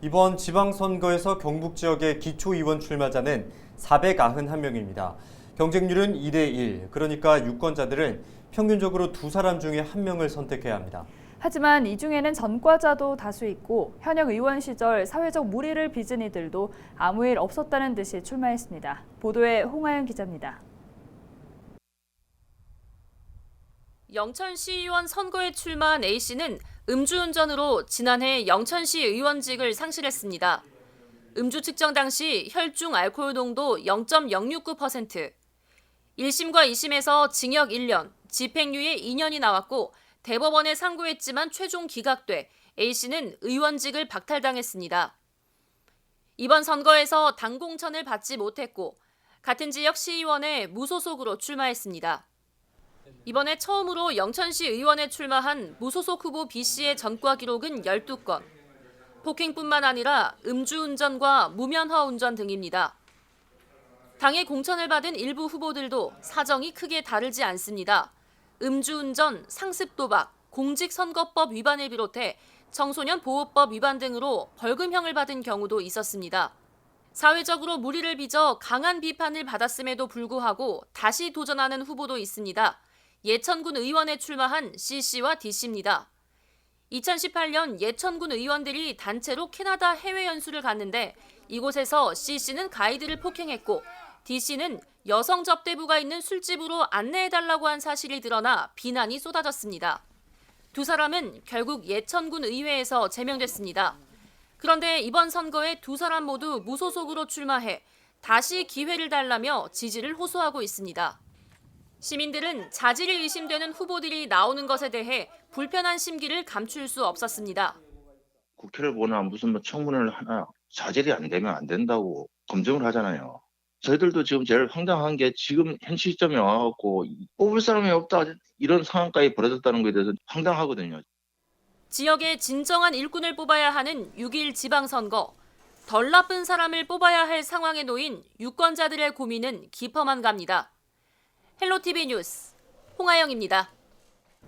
이번 지방선거에서 경북 지역의 기초의원 출마자는 491명입니다. 경쟁률은 2대1, 그러니까 유권자들은 평균적으로 두 사람 중에 한 명을 선택해야 합니다. 하지만 이 중에는 전과자도 다수 있고 현역 의원 시절 사회적 무리를 빚은 이들도 아무 일 없었다는 듯이 출마했습니다. 보도에 홍하연 기자입니다. 영천시의원 선거에 출마한 A씨는 음주운전으로 지난해 영천시 의원직을 상실했습니다. 음주 측정 당시 혈중 알코올 농도 0.069%, 1심과 2심에서 징역 1년, 집행유예 2년이 나왔고 대법원에 상고했지만 최종 기각돼 A씨는 의원직을 박탈당했습니다. 이번 선거에서 당 공천을 받지 못했고 같은 지역 시의원에 무소속으로 출마했습니다. 이번에 처음으로 영천시 의원에 출마한 무소속 후보 B씨의 전과 기록은 12건. 폭행뿐만 아니라 음주운전과 무면허 운전 등입니다. 당의 공천을 받은 일부 후보들도 사정이 크게 다르지 않습니다. 음주운전, 상습도박, 공직선거법 위반을 비롯해 청소년 보호법 위반 등으로 벌금형을 받은 경우도 있었습니다. 사회적으로 무리를 빚어 강한 비판을 받았음에도 불구하고 다시 도전하는 후보도 있습니다. 예천군 의원에 출마한 C씨와 D씨입니다. 2018년 예천군 의원들이 단체로 캐나다 해외 연수를 갔는데 이곳에서 C씨는 가이드를 폭행했고 D씨는 여성 접대부가 있는 술집으로 안내해달라고 한 사실이 드러나 비난이 쏟아졌습니다. 두 사람은 결국 예천군 의회에서 제명됐습니다. 그런데 이번 선거에 두 사람 모두 무소속으로 출마해 다시 기회를 달라며 지지를 호소하고 있습니다. 시민들은 자질이 의심되는 후보들이 나오는 것에 대해 불편한 심기를 감출 수 없었습니다. 국회를 보나 무슨 뭐 청문회를 하나 자질이 안 되면 안 된다고 검증을 하잖아요. 저희들도 지금 제일 황당한 게 지금 현 시점에 와갖고 뽑을 사람이 없다 이런 상황까지 벌어졌다는 것에 대해서 황당하거든요. 지역의 진정한 일꾼을 뽑아야 하는 6.1 지방선거. 덜 나쁜 사람을 뽑아야 할 상황에 놓인 유권자들의 고민은 깊어만 갑니다. 헬로티비 뉴스 홍아영입니다.